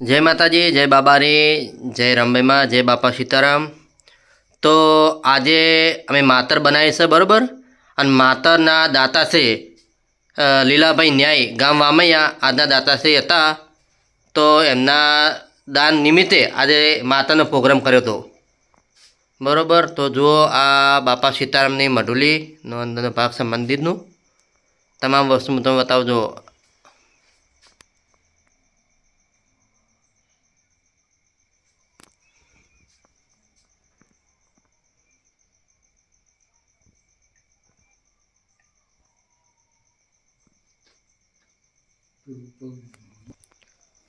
જય માતાજી, જય બાબારી, જય રંબેમાં, જય બાપા સીતારામ. તો આજે અમે માતર બનાવી છે બરાબર? અને માતરના દાતા છે લીલાભાઈ ન્યાય ગામ વામૈયા. આજના દાતાશ્રી હતા. તો એમના દાન નિમિત્તે આજે માતાનો પ્રોગ્રામ કર્યો હતો. બરાબર? તો જુઓ આ બાપા સીતારામની મઢુલીનો અંદરનો ભાગ સંબંધિતનું તમામ વસ્તુ તમે બતાવજો.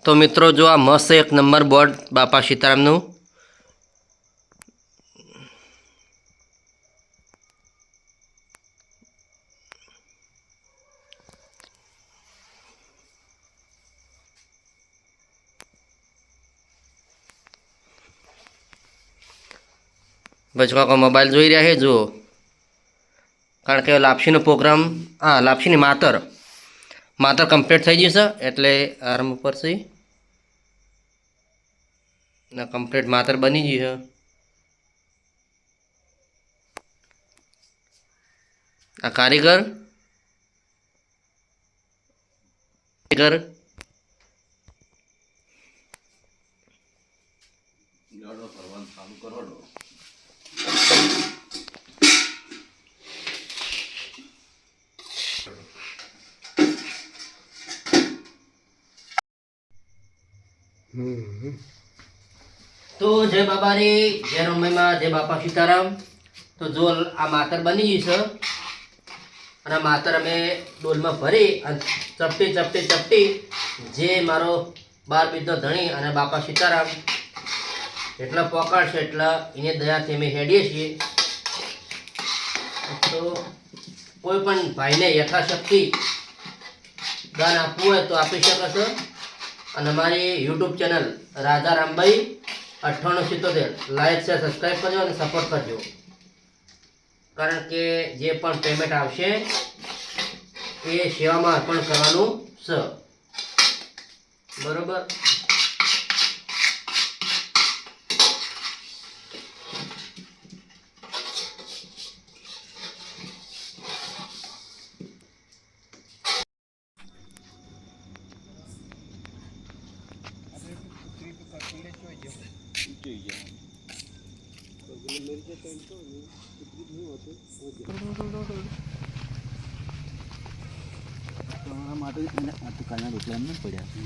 તો મિત્રો, જો આ મસ્ત એક નંબર બોર્ડ બાપા સીતારામનું. બસ કાકો મોબાઈલ જોઈ રહ્યા છે, જુઓ. કારણ કે લાપસીનો પ્રોગ્રામ, હા, લાપસીની માતર. માતર કમ્પ્લીટ થઈ જશે એટલે આર્મ ઉપરથી ના કમ્પ્લીટ માત્ર બની ગઈ છે. આ કારીગર? કારીગર? તો જય બાબારી, જય રમભાઈમાં જય બાપા સીતારામ. તો જો આ માતર બની ગઈ છે, અને આ માતર અમે ડોલમાં ભરી અને ચપટી ચપટી ચપટી જે મારો બાર બીજનો ધણી અને બાપા સીતારામ. એટલા પોકાડશે એટલા એને દયાથી અમે હેડીએ છીએ. તો કોઈ પણ ભાઈને યથાશક્તિ દાન આપવું હોય તો આપી શકે છે. અને અમારી યુટ્યુબ ચેનલ રાધા રામભાઈ અઠ્ઠાણું સિત્તોતેર. લાઈક છે સબસ્ક્રાઈબ કરજો અને સપોર્ટ કરજો. કારણ કે જે પણ પેમેન્ટ આવશે, એ સેવામાં અર્પણ કરવાનું છે. બરોબર? માટે આટલું કાલના રોટલા એમને પડ્યા શું